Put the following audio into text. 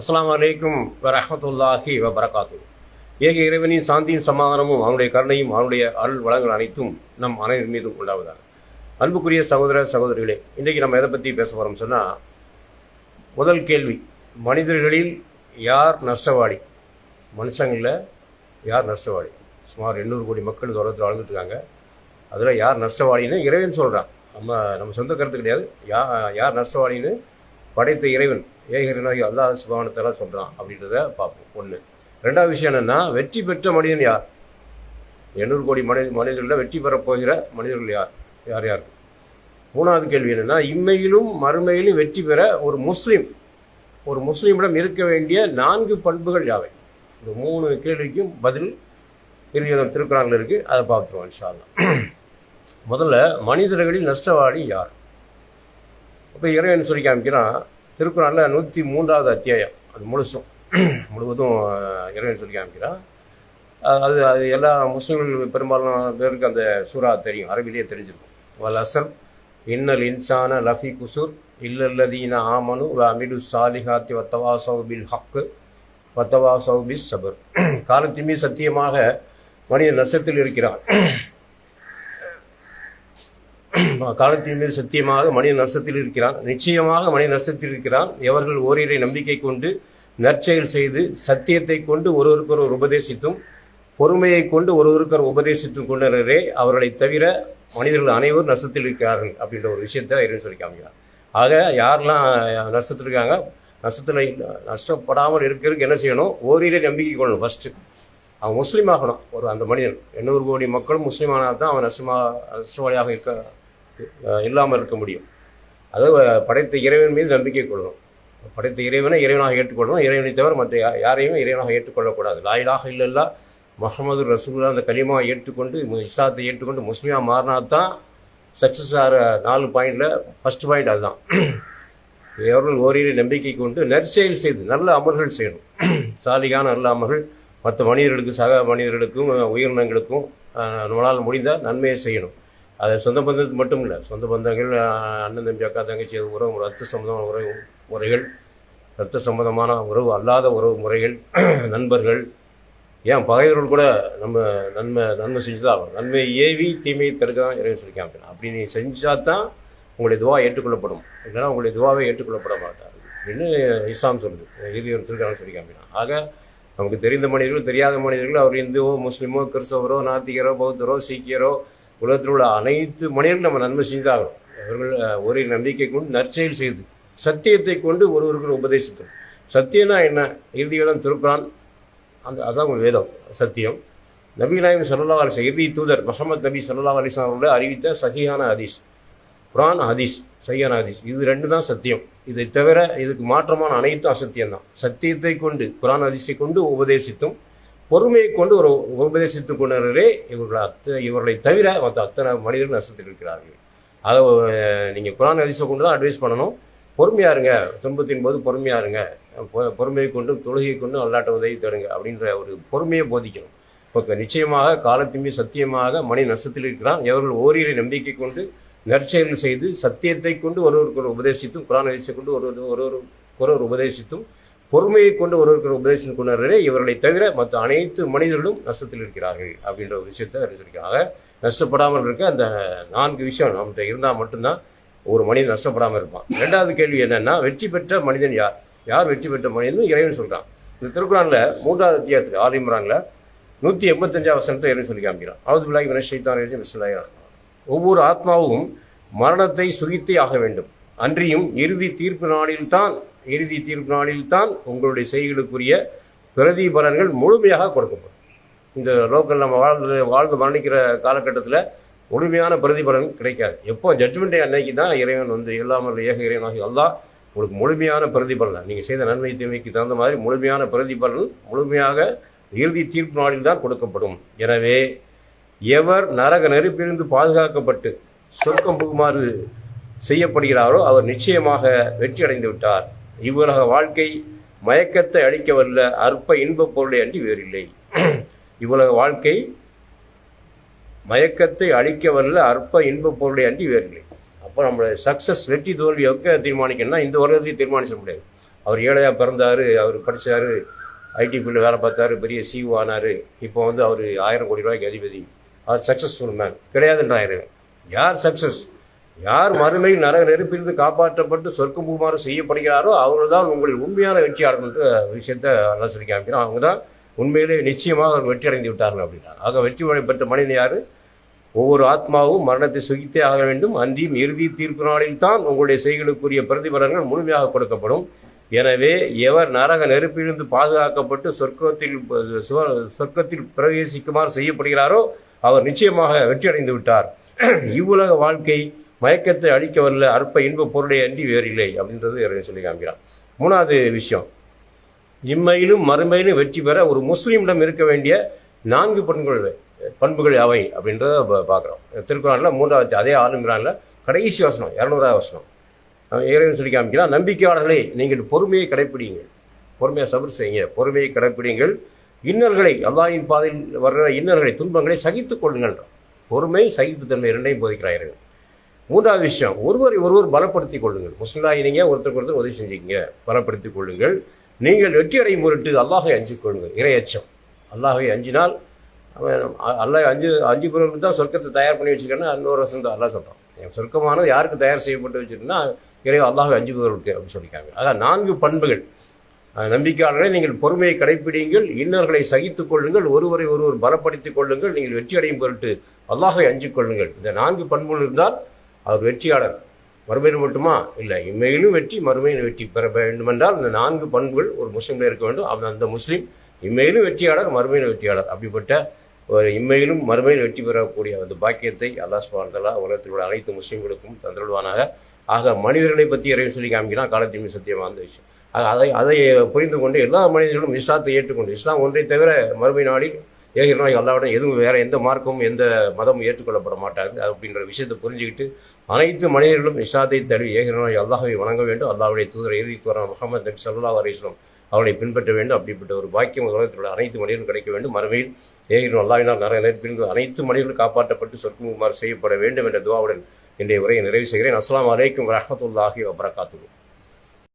அஸ்லாம் வலைக்கும் வரமத்துல்லாஹி வபரகாத்து ஏக இறைவனின் சாந்தியும் சமாதானமும் அவனுடைய கருணையும் அவனுடைய அருள் வளங்கள் அனைத்தும் நம் அனைவர் மீதும் உண்டாவதாக. அன்புக்குரிய சகோதர சகோதரிகளே இன்றைக்கு நம்ம எதை பற்றி பேச போகிறோம் சொன்னால் முதல் கேள்வி மனிதர்களில் யார் நஷ்டவாளி? மனுஷங்களில் யார் நஷ்டவாளி? சுமார் எண்ணூறு கோடி மக்கள் தொடர்ந்து வாழ்ந்துட்டு இருக்காங்க அதில் யார் நஷ்டவாளின்னு இறைவன் சொல்கிறான் நம்ம நம்ம சொந்த கருத்து கிடையாது. யா யார் நஷ்டவாளின்னு படைத்த இறைவன் ஏகரினாகி அல்லாஹ் சுபானத்தெல்லாம் சொல்கிறான் அப்படின்றத பார்ப்போம். ஒன்று ரெண்டாவது விஷயம் என்னென்னா வெற்றி பெற்ற மனிதன் யார்? எண்ணூறு கோடி மனித மனிதர்களில் வெற்றி பெறப்போகிற மனிதர்கள் யார்? யார் யார்? மூணாவது கேள்வி என்னென்னா இம்மையிலும் மறுமையிலும் வெற்றி பெற ஒரு முஸ்லீம் ஒரு முஸ்லீமிடம் இருக்க வேண்டிய நான்கு பண்புகள் யாவை? இந்த மூணு கேள்விக்கும் பதில் இறுதியம் திருக்குறானில் இருக்குது அதை பார்த்துருவோம் இன்ஷால்லாம் முதல்ல மனிதர்களில் நஷ்டவாளி யார்? இப்போ இறைவன் சொல்லி காமிக்கிறான் திருக்குறளில் நூற்றி மூன்றாவது அத்தியாயம். அது முழுசும். முழுவதும் இறைவன் சொல்லி காமிக்கிறான். அது அது எல்லா முஸ்லீம்கள் பெரும்பாலும் பேருக்கு அந்த சூறா தெரியும். அரபிலேயே தெரிஞ்சிருக்கும். வல் அசல் இன்னல் இன்சான லஃபி குசூர் இல்லல்லதீன ஆமனு வ அமிடு சாலிஹாத்தி வத்தவா சௌபில் ஹக்கு வத்தவா சௌபிஸ் சபர். காலத்தின்மீ சத்தியமாக மனிதன் நஷ்டத்தில் இருக்கிறான். காலத்தின் மீது சத்தியமாக மனித நஷ்டத்தில் இருக்கிறான். நிச்சயமாக மனித நஷ்டத்தில் இருக்கிறான். எவர்கள் ஓரிரை நம்பிக்கை கொண்டு நற்செயல் செய்து சத்தியத்தை கொண்டு ஒருவருக்கொருவர் உபதேசித்தும் பொறுமையை கொண்டு ஒருவருக்கொரு உபதேசித்தும் கொண்டனரே அவர்களை தவிர மனிதர்கள் அனைவரும் நஷ்டத்தில் இருக்கிறார்கள் அப்படின்ற ஒரு விஷயத்தை இறைவன் சொல்லி காமிக்கிறார் ஆக யாரெல்லாம் நஷ்டத்தில் இருக்காங்க நஷ்டத்தில் நஷ்டப்படாமல் இருக்கிறதுக்கு என்ன செய்யணும்? ஓரிரை நம்பிக்கை கொள்ளணும் ஃபஸ்ட்டு அவன் முஸ்லீம் ஆகணும். ஒரு அந்த மனிதன். எண்ணூறு கோடி மக்களும் முஸ்லீமானால் தான் அவன் நஷ்டமா நஷ்டவாளியாக இருக்க இல்லாமல் இருக்க முடியும். அதாவது படைத்த இறைவன் மீது நம்பிக்கை கொள்ளணும். படைத்த இறைவனை இறைவனாக ஏற்றுக்கொள்ளணும். இறைவனை தவிர மற்ற யாரையும் இறைவனாக ஏற்றுக்கொள்ளக்கூடாது. லாயிலாக இல்லல்லா முகமது ரசூல்லா அந்த கலிமாவை ஏற்றுக்கொண்டு இஸ்லாத்தை ஏற்றுக்கொண்டு முஸ்லீமாக மாறினா தான் சக்ஸஸ் ஆகிற நாலு பாயிண்டில் ஃபஸ்ட் பாயிண்ட் அதுதான். எவர்கள் ஓரிரு நம்பிக்கை கொண்டு நற்செயல் செய்து நல்ல அமல்கள் செய்யணும். சாலிகான நல்ல அமல்கள் மற்ற மனிதர்களுக்கு சக மனிதர்களுக்கும் உயிரினங்களுக்கும் நம்மளால் முடிந்தால் நன்மையை செய்யணும். அது சொந்த பந்தத்துக்கு மட்டும் இல்லை சொந்த பந்தங்கள் அண்ணன் தம்பி அக்கா தங்கச்சி உறவு ரத்த சம்பந்தமான உறவு முறைகள் ரத்த சம்பந்தமான உறவு அல்லாத உறவு முறைகள் நண்பர்கள். ஏன்? பகைவர்கள் கூட நம்ம நன்மை நன்மை செஞ்சு தான் ஆகணும். நன்மை ஏவி தீமையை தடுக்க தான் இறைவன் சொல்லி காமிக்கணும் அப்படி நீ செஞ்சால் தான் உங்களுடைய துவா ஏற்றுக்கொள்ளப்படும். இல்லைன்னா உங்களுடைய துவாவை ஏற்றுக்கொள்ளப்பட மாட்டார் அப்படின்னு இஸ்லாம் சொல்லுது. ஒரு திருக்கான சொல்லி காமிக்கணும் ஆக நமக்கு தெரிந்த மனிதர்கள் தெரியாத மனிதர்கள் அவர் இந்துவோ முஸ்லீமோ கிறிஸ்தவரோ நாத்திகரோ பௌத்தரோ சீக்கியரோ உலகத்தில் உள்ள அனைத்து மனிதர்களும் நம்ம நன்மை செய்தாகணும். அவர்கள் ஒரே நம்பிக்கை கொண்டு நற்செயல் செய்து சத்தியத்தை கொண்டு ஒருவருக்கு உபதேசித்தோம் சத்தியம்னா என்ன? இறுதி வேதம் திருக்குறான். அந்த அதான் உங்கள் வேதம். சத்தியம். நபி நாயம் சல்லா அலிஸ் இறுதி தூதர் முகமது நபி சல்லா அலிஸ்லாம் அவர்களை அறிவித்த சகியான ஹதீஸ். குரான் ஹதீஸ் சரியான ஹதீஸ். இது ரெண்டு தான் சத்தியம். இதை தவிர இதுக்கு மாற்றமான அனைத்தும் அசத்தியம் தான் சத்தியத்தை கொண்டு குரான் ஹதீஸை கொண்டு உபதேசித்தும் பொறுமையை கொண்டு ஒரு உபதேசித்துக் கொண்டவரே இவர்கள் அத்த இவர்களை தவிர மற்ற அத்தனை மனிதர்கள் நஷ்டத்தில் இருக்கிறார்கள் அதை நீங்கள் குரான் அதிசை கொண்டு தான் அட்வைஸ் பண்ணணும். பொறுமையாக இருங்க. துன்பத்தின் போது பொறுமையாக இருங்க. பொ- பொறுமையை கொண்டும் தொழுகை கொண்டும் அல்லாட்ட உதவி தருங்க அப்படின்ற ஒரு பொறுமையை போதிக்கணும். இப்போ நிச்சயமாக காலத்தின் மீது சத்தியமாக மணி நஷ்டத்தில் இருக்கிறான் எவர்கள் ஓரிரை நம்பிக்கை கொண்டு நற்செயல்கள் செய்து சத்தியத்தை கொண்டு ஒருவருக்கு ஒரு உபதேசித்தும் குரான் ஹதீஸை கொண்டு ஒரு ஒரு ஒருவர் உபதேசித்தும் பொறுமையை கொண்டு ஒருவருக்கு உபதேசம் கொண்டாரே இவர்களை தவிர மற்ற அனைத்து மனிதர்களும் நஷ்டத்தில் இருக்கிறார்கள் அப்படின்ற ஒரு விஷயத்தை அறிஞ்சிருக்காங்க நஷ்டப்படாமல் இருக்க அந்த நான்கு விஷயம் நம்மகிட்ட இருந்தால் மட்டும்தான் ஒரு மனிதன் நஷ்டப்படாமல் இருப்பான். ரெண்டாவது கேள்வி என்னன்னா வெற்றி பெற்ற மனிதன் யார்? யார் வெற்றி பெற்ற மனிதன்? இறைவன் சொல்கிறான் இந்த திருக்குறானில் மூன்றாவது அத்தியாயத்தில் ஆலிம்ரான்ல நூற்றி எண்பத்தஞ்சாவது வசனத்தை இறைவன் சொல்லி காமிக்கிறான். அவது பிள்ளாய் வினஷைத்தான் விஸ்லாயிரம் ஒவ்வொரு ஆத்மாவும் மரணத்தை சுகித்தே ஆக வேண்டும். அன்றியும் இறுதி தீர்ப்பு நாளில்தான் இறுதி தீர்ப்பு நாளில்தான் உங்களுடைய செய்களுக்குரிய பிரதிபலன்கள் முழுமையாக கொடுக்கப்படும். இந்த லோக்கல் நம்ம வாழ்ந்து வாழ்ந்து மரணிக்கிற காலகட்டத்தில் முழுமையான பிரதிபலன் கிடைக்காது. எப்போ ஜட்மெண்ட் டே அன்னைக்கு தான் இறைவன் வந்து எல்லாமல் ஏக இறைவனாகி அல்லாஹ் உங்களுக்கு முழுமையான பிரதிபலன்? நீங்கள் செய்த நன்மை தீமைக்கு தகுந்த மாதிரி முழுமையான பிரதிபலன் முழுமையாக இறுதி தீர்ப்பு நாளில் தான் கொடுக்கப்படும். எனவே எவர் நரக நெருப்பிலிருந்து பாதுகாக்கப்பட்டு சொர்க்கம் புகுமாறு செய்யப்படுகிறாரோ அவர் நிச்சயமாக வெற்றி அடைந்து விட்டார். இவ்வுலக வாழ்க்கை மயக்கத்தை அழிக்க வல்ல அற்ப இன்பப் பொருளை அன்றி வேறில்லை. இவ்வுலக வாழ்க்கை மயக்கத்தை அழிக்க வல்ல அற்ப இன்பப் பொருளை அன்றி வேறில்லை. அப்போ நம்மளுடைய சக்ஸஸ் வெற்றி தோல்வி எங்கே தீர்மானிக்கணும்னா இந்த உலகத்தையும் தீர்மானிக்க முடியாது. அவர் ஏழையாக பிறந்தார் அவர் படித்தார் ஐடி ஃபீல்டில் வேலை பார்த்தாரு பெரிய சிஓ ஆனார். இப்போ வந்து அவர் ஆயிரம் கோடி ரூபாய்க்கு அதிபதி. அவர் சக்ஸஸ்ஃபுல் மேன் கிடையாதுன்றாரு. யார் சக்ஸஸ் யார் மறுமையில் நரக நெருப்பிலிருந்து காப்பாற்றப்பட்டு சொர்க்கம் பூமாறு செய்யப்படுகிறாரோ அவர்கள் தான் உங்களின் உண்மையான வெற்றியாளர்ன்ற விஷயத்தை நல்லா சொல்லி காமிக்கிறோம் அவங்க தான் உண்மையிலே நிச்சயமாக அவர் வெற்றி அடைந்து விட்டார்கள் அப்படின்னா ஆக வெற்றி பெற்ற மனிதன் யார்? ஒவ்வொரு ஆத்மாவும் மரணத்தை சுகித்தே ஆக வேண்டும். அன்றியும் இறுதி தீர்ப்பு நாளில் தான் உங்களுடைய செய்களுக்குரிய பிரதிபலன்கள் முழுமையாக கொடுக்கப்படும். எனவே எவர் நரக நெருப்பிலிருந்து பாதுகாக்கப்பட்டு சொர்க்கத்தில் சுவ- சொர்க்கத்தில் பிரவேசிக்குமாறு செய்யப்படுகிறாரோ அவர் நிச்சயமாக வெற்றி அடைந்து விட்டார். இவ்வுலக வாழ்க்கை மயக்கத்தை அழிக்க வரல அற்ப இன்ப பொருளை அன்றி வேறில்லை அப்படின்றது இறைவன் சொல்லி காமிக்கிறான். மூணாவது விஷயம். இம்மையிலும் மறுமையிலும் வெற்றி பெற ஒரு முஸ்லீமிடம் இருக்க வேண்டிய நான்கு பண்புகள் பண்புகள் அவை அப்படின்றத பார்க்குறோம். திருக்குறானில் மூன்றாவது அதே ஆளுங்கிறானில் கடைசி வசனம் இரநூறாவது வசனம். இறைவன் சொல்லி காமிக்கிறான் நம்பிக்கையாளர்களே நீங்கள் பொறுமையை கடைப்பிடிங்கள் பொறுமையாக சபர் செய்யுங்க. பொறுமையை கடைப்பிடிங்கள் இன்னல்களை அல்லாயின் பாதையில் வர்ற இன்னல்களை துன்பங்களை சகித்துக் கொள்ளுங்கள்ன்றான் பொறுமை சகிப்புத்தன்மை இரண்டையும் போதிக்கிறார்கள் இறைவன். மூன்றாவது விஷயம் ஒருவரை ஒருவர் பலப்படுத்திக் கொள்ளுங்கள். முஸ்லிம்லாகி நீங்கள் ஒருத்தருக்கு ஒருத்தர் உதவி செஞ்சுக்கங்க. பலப்படுத்திக் கொள்ளுங்கள். நீங்கள் வெற்றி அடையும் பொருட்டு அல்லாஹை அஞ்சு கொள்ளுங்கள். இறை அல்லாஹை அஞ்சினால் அவன் அல்லாஹ் அஞ்சு அஞ்சு பிறகு தான் சொர்க்கத்தை தயார் பண்ணி வச்சுக்கன்னு இன்னொரு வருஷம் தான் அல்லாஹ் சொல்கிறான் என் சொர்க்கமானது யாருக்கு தயார் செய்யப்பட்டு வச்சிருக்குன்னா இறை அல்லாஹை அஞ்சு பிறருக்கு அப்படின்னு சொல்லியிருக்காங்க. அதான் நான்கு பண்புகள். நம்பிக்கையாளர்களை நீங்கள் பொறுமையை கடைப்பிடிங்கள் இன்னர்களை சகித்துக் கொள்ளுங்கள் ஒருவரை ஒருவர் பலப்படுத்திக் கொள்ளுங்கள் நீங்கள் வெற்றி அடையும் பொருட்டு அல்லாஹை அஞ்சிக் கொள்ளுங்கள். இந்த நான்கு பண்புகள் இருந்தால் அவர் வெற்றியாளர். மறுமையில் மட்டுமா? இல்லை. இம்மையிலும் வெற்றி மறுமையில் வெற்றி பெற வேண்டுமென்றால் இந்த நான்கு பண்புகள் ஒரு முஸ்லீமில் இருக்க வேண்டும். அவன் அந்த முஸ்லீம். இம்மையிலும் வெற்றியாளர் மறுமையில் வெற்றியாளர். அப்படிப்பட்ட ஒரு இம்மையிலும் மறுமையில் வெற்றி பெறக்கூடிய அந்த பாக்கியத்தை அல்லாஹ் சுபான்தலா உலகத்தில் உள்ள அனைத்து முஸ்லீம்களுக்கும் தந்துவிடுவானாக ஆக மனிதர்களை பற்றி இறைவன் சொல்லி காமிக்கிறான். காலத்தின் சத்தியமாக அந்த விஷயம். ஆக அதை அதை புரிந்து கொண்டு எல்லா மனிதர்களும் இஸ்லாத்தை ஏற்றுக்கொண்டு இஸ்லாம் ஒன்றை தவிர மறுமை நாளில் ஏகிறோம் அல்லாவிடம் எதுவும் வேறு எந்த மார்க்கமும் எந்த மதமும் ஏற்றுக்கொள்ளப்பட மாட்டாங்க அப்படின்ற விஷயத்தை புரிஞ்சுக்கிட்டு அனைத்து மனிதர்களும் இஷாத்தை தழுவி ஏகிறோம் அல்லாஹவை வணங்க வேண்டும். அல்லாவுடைய தூதர் இறுதி தூரம் முகமது நபி சல்லா அலிஸ்லாம் அவனை பின்பற்ற வேண்டும். அப்படிப்பட்ட ஒரு பாக்கியம் உலகத்தில் உள்ள அனைத்து மனிதர்களும் கிடைக்க வேண்டும். மறுமையில் ஏகிறோம் அல்லாவினால் நிறைய நேர்ப்பிருந்து அனைத்து மனிதர்களும் காப்பாற்றப்பட்டு சொர்க்குமாறு செய்யப்பட வேண்டும் என்ற துவாவுடன் இன்றைய உரையை நிறைவு செய்கிறேன். அஸ்லாம் அலைக்கும் வரஹ்மத்துல்லாஹி வபரகாத்துஹு.